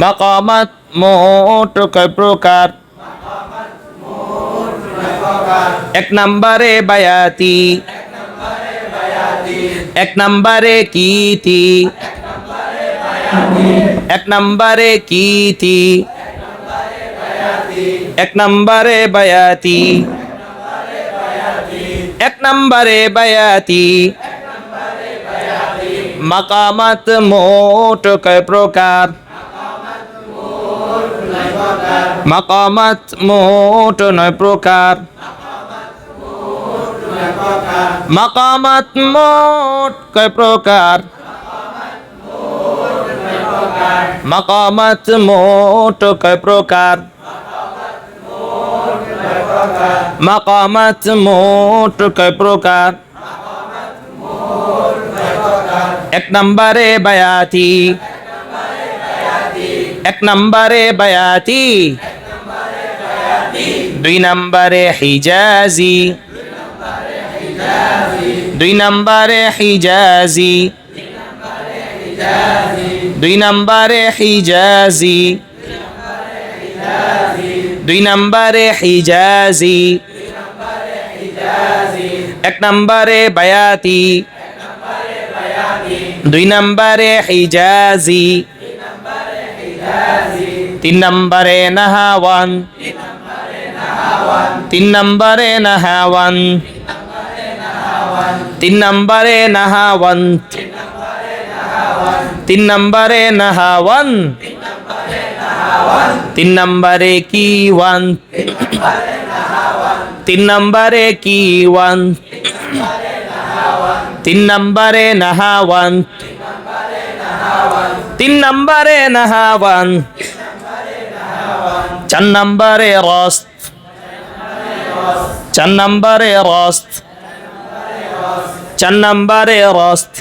মাকামাত মোট কয় প্রকার। এক নম্বরে বায়াতি। এক নম্বরে কীতি। এক নম্বরে কীতি। এক নম্বরে বায়াতি। এক নম্বরে বায়াতি। মাকামাত মোট কয় প্রকার। মাকামাত মোট নয় প্রকার। মাকামাত মোট কয় প্রকার? মাকামাত মোট কয় প্রকার? মাকামাত মোট কয় প্রকার? এক নম্বরে বায়াতি। এক নম্বরে বায়াতি। দুই নম্বরে হিজাজি। দুই নম্বরে হিজাজি। দুই নম্বরে হিজাজি। দুই নম্বরে হিজাজি। এক নম্বরে বায়াতি। দুই নম্বরে হিজাজি। তিন নম্বরে নাহাওয়ান। তিন নম্বরে নাহাওয়ান। তিন নম্বরে নাহাওয়ান। তিন নম্বরে নাহাওয়ান। তিন নম্বরে কি ওয়ান তিন নম্বরে কি ওয়ান তিন নম্বরে নাহাওয়ান। তিন নম্বরে নাহাওয়ান। চার নম্বরে রস্ত। চার নম্বরে রস্ত। চার নম্বরে রস্ত।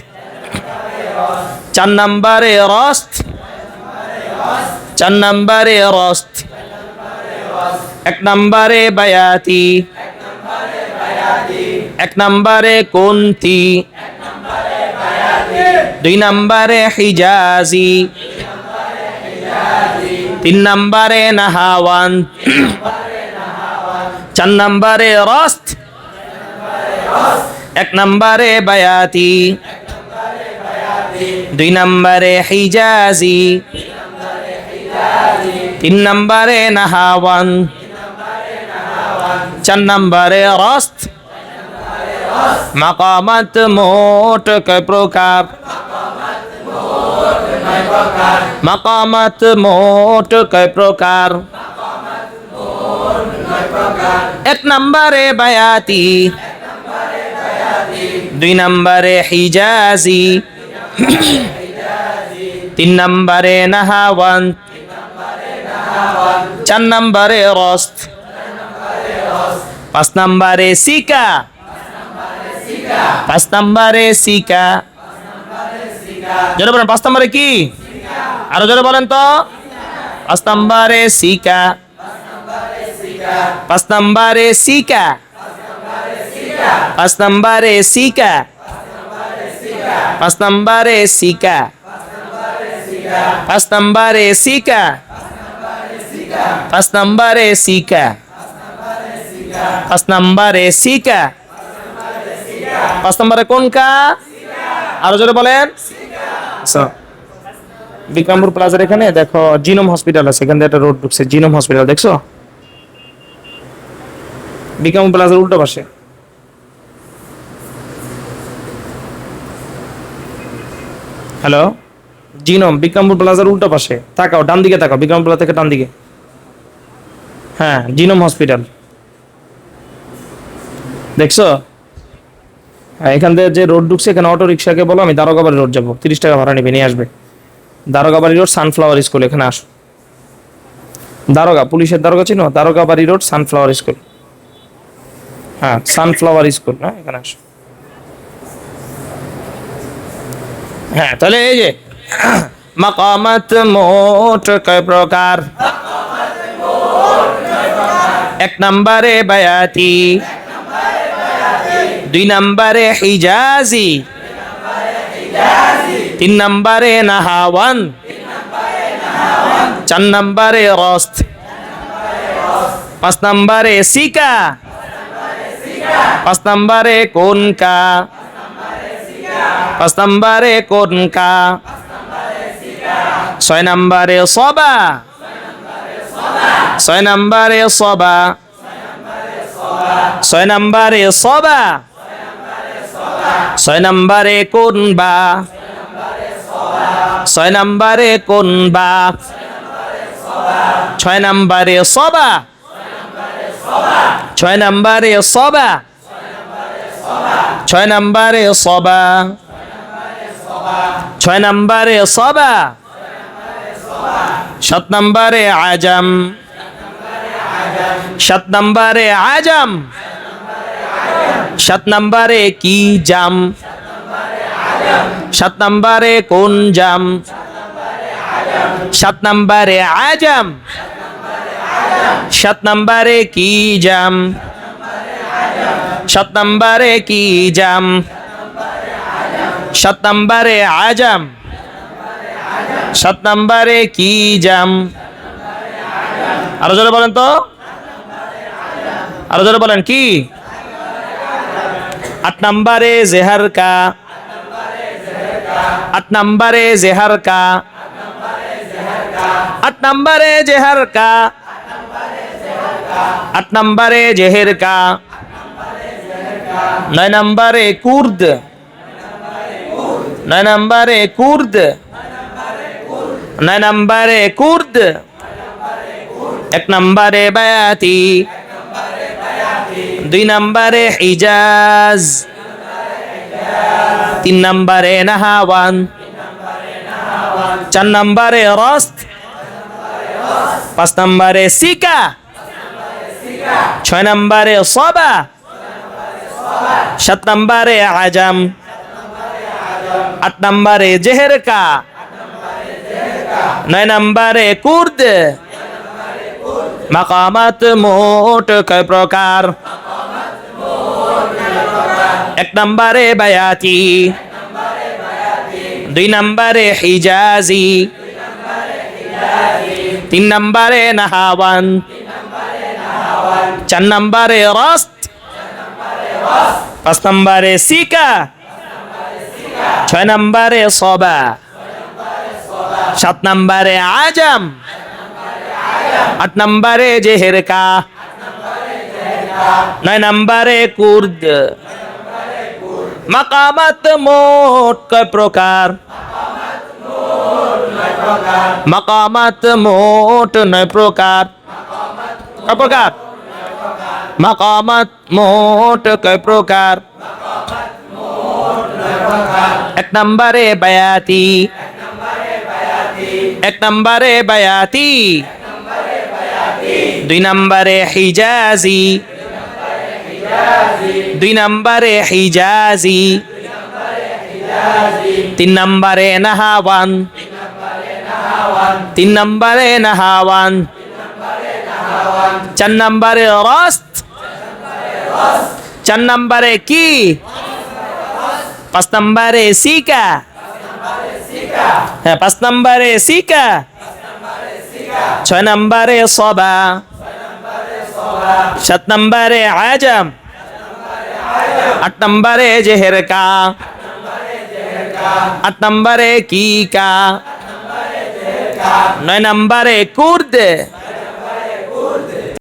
চার নম্বরে রস্ত। চার নম্বরে রস্ত। এক নম্বরে বায়াতি। এক নম্বরে কুন্তি। দুই নম্বরে হিজাজি। তিন নম্বরে নাহাওয়ান। চার নম্বরে রস্ত, এক নম্বরে বায়াতি, দুই নম্বরে হিজাজি, তিন নম্বরে নাহাওয়ান, চার নম্বরে রস্ত, মাকামাত মোট কয় প্রকার? মাকামাত মোট প্রকার? এক নম্বরে বায়াতি, দুই নম্বরে হিজাজি, তিন নম্বরে নাহাওয়ান, চার নম্বরে রস্ত, পাঁচ নম্বরে সিকা, পাঁচ নম্বরে সিকা। জোরে বলেন, পাঁচ নম্বরে কি? আরও জোরে বলেন তো। পাঁচ নম্বরে সিকা। পাঁচ নম্বরে সিকা। পাঁচ নম্বরে সিকা। পাঁচ নম্বরে সিকা। পাঁচ নম্বরে সিকা। পাঁচ নম্বরে সিকা। পাঁচ নম্বরে সিকা। পাঁচ নম্বরে কোন কা আরও জোরে বলেন। আচ্ছা। বিক্রমপুর প্লাজার এখানে দেখো, জিনোম হসপিটাল আছে, এখান একটা রোড ঢুকছে, জিনোম হসপিটাল, দেখছ? বিক্রমপুর প্লাজার উল্টো পাশে। হ্যালো? জিনোম বিক্রমপুর প্লাজার উল্টো পাশে। তাকাও, ডান দিকে তাকাও বিক্রমপুর প্লাজা থেকে ডান দিকে। হ্যাঁ জিনোম হসপিটাল। দেখছ? হ্যাঁ এখান থেকে যে রোড ঢুকছে, এখানে অটো রিক্সাকে বলো, আমি দারোগাবাড়ি রোড যাব। তিরিশ টাকা ভাড়া নেবে, নিয়ে আসবে। দারোগাবাড়ি রোড, সানফ্লাওয়ার স্কুল, এখানে আসো। দারোগা, পুলিশের দারোগা চিনো? Darogabari road, sunflower school. হ্যাঁ সানফ্লাওয়ার স্কুল হ্যাঁ এখানে আসো। হ্যাঁ তাহলে এই যে, মাকামাত মোট কয় প্রকার? এক নম্বরে বায়াতি, দুই নম্বরে হিজাজি, তিন নম্বরে নাহাওয়ান, চার নম্বরে রস্ত পাঁচ নম্বরে সিকা পাঁচ নম্বরে কোনকা পাঁচ নম্বরে কোনকা ছয় নম্বরে সবা? ছয় নম্বরে সবা? ছয় নম্বরে সবা? ছয় নম্বরে কোনবা ছয় নম্বরে কোনবা ছয় নম্বরে সবা? ছয় নম্বরে সবা। ছয় নম্বরে সবা। ছয় নম্বরে সবা। সাত নম্বরে আজম। সাত নম্বরে আজম। সাত নম্বরে কি জাম? সাত নম্বরে কোন জাম? সাত নম্বরে আজম। সাত নম্বরে কি জাম? সাত নম্বরে কি জাম? সাত নম্বরে আজম। সাত নম্বরে কি জাম? আরও জোরে বলেন তো। আরও জোরে বলেন কি? আট নম্বরে জেহার কা। আট নম্বরে জেহার কা। আট নম্বরে জেহার কা। আট নম্বরে জেহের কা নয় নম্বরে কুর্দ নয় নম্বরে কুর্দ নয় নম্বরে কুর্দ এক নম্বরে বায়াতি দুই নম্বরে হিজাজ তিন নম্বরে নাহাওয়ান চার নম্বরে রস্ত পাঁচ নম্বরে সিকা ছয় নম্বরে সবা। সাত নম্বরে আজম। আট নম্বরে জেহেরকা। নয় নম্বরে কুর্দ। মাকামাত মোট কয় প্রকার? এক নম্বরে বায়াতি। দুই নম্বরে হিজাজি। তিন নম্বরে নাহাওয়ান। চার নম্বরে রস্ত পাঁচ নম্বরে সিকা ছয় নম্বরে সবা সাত নম্বরে আজম আট নম্বরে জেহেরকা নয় নম্বরে কুর্দ মাকামাত মোট কয় প্রকার মাকামাত মোট নয় প্রকার কয় প্রকার মাকামাত মোট কয় প্রকার? এক নম্বরে বায়াতি। এক নম্বরে বায়াতি। দুই নম্বরে হিজাজি। দুই নম্বরে হিজাজি। তিন নম্বরে নাহাওয়ান। তিন নম্বরে নাহাওয়ান। চার নম্বরে রস্ত। চার নম্বরে কি? পাঁচ নম্বরে সিকা। হ্যাঁ পাঁচ নম্বরে সিকা। ছয় নম্বরে সবা। সাত নম্বরে আজম। আট নম্বরে জেহেরকা। আট নম্বরে কি কা নয় নম্বরে কুর্দ।